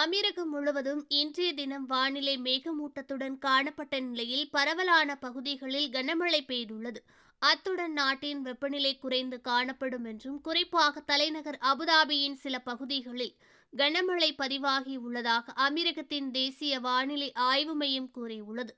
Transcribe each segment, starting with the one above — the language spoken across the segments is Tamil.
அமீரகம் முழுவதும் இன்றைய தினம் வானிலை மேகமூட்டத்துடன் காணப்பட்ட நிலையில் பரவலான பகுதிகளில் கனமழை பெய்துள்ளது. அத்துடன் நாட்டின் வெப்பநிலை குறைந்து காணப்படும் என்றும் குறிப்பாக தலைநகர் அபுதாபியின் சில பகுதிகளில் கனமழை பதிவாகி உள்ளதாக அமீரகத்தின் தேசிய வானிலை ஆய்வு மையம் கூறியுள்ளது.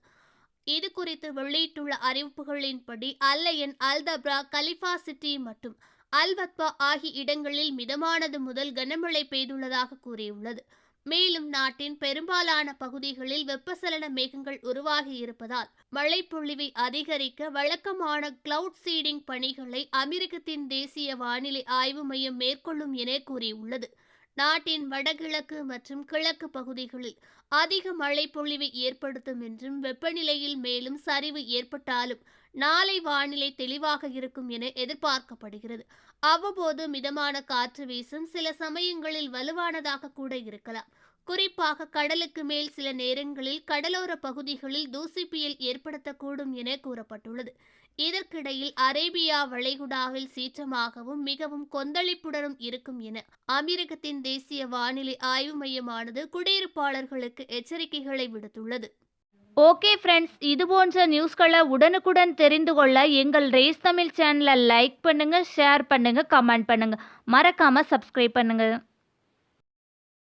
இது குறித்து வெளியிட்டுள்ள அறிவிப்புகளின்படி அல்லையன் அல்தப்ரா கலிஃபா சிட்டி மற்றும் அல்வத்பா ஆகிய இடங்களில் மிதமானது முதல் கனமழை பெய்துள்ளதாக கூறியுள்ளது. மேலும் நாட்டின் பெரும்பாலான பகுதிகளில் வெப்பசலன மேகங்கள் உருவாகி இருப்பதால் மழைப்பொழிவை அதிகரிக்க வழக்கமான கிளவுட் சீடிங் பணிகளை அமெரிக்கத்தின் தேசிய வானிலை ஆய்வு மையம் மேற்கொள்ளும் என கூறியுள்ளது. நாட்டின் வடகிழக்கு மற்றும் கிழக்கு பகுதிகளில் அதிக மழைப்பொழிவை ஏற்படுத்தும் என்றும் வெப்பநிலையில் மேலும் சரிவு ஏற்பட்டாலும் நாளை வானிலை தெளிவாக இருக்கும் என எதிர்பார்க்கப்படுகிறது. அவ்வப்போது மிதமான காற்று வீசும் சில சமயங்களில் வலுவானதாக கூட இருக்கலாம். குறிப்பாக கடலுக்கு மேல் சில நேரங்களில் கடலோர பகுதிகளில் தூசி புயல் ஏற்படுத்தக்கூடும் என கூறப்பட்டுள்ளது. இதற்கிடையில் அரேபியா வளைகுடாவில் சீற்றமாகவும் மிகவும் கொந்தளிப்புடனும் இருக்கும் என அமெரிக்கத்தின் தேசிய வானிலை ஆய்வு மையமானது குடியிருப்பாளர்களுக்கு எச்சரிக்கைகளை விடுத்துள்ளது. ஓகே ஃப்ரெண்ட்ஸ் இது போன்ற நியூஸ்களை உடனுக்குடன் தெரிந்து கொள்ள எங்கள் ரேஸ் தமிழ் சேனலை லைக் பண்ணுங்கள் ஷேர் பண்ணுங்கள் கமெண்ட் பண்ணுங்கள் மறக்காமல் சப்ஸ்கிரைப் பண்ணுங்கள்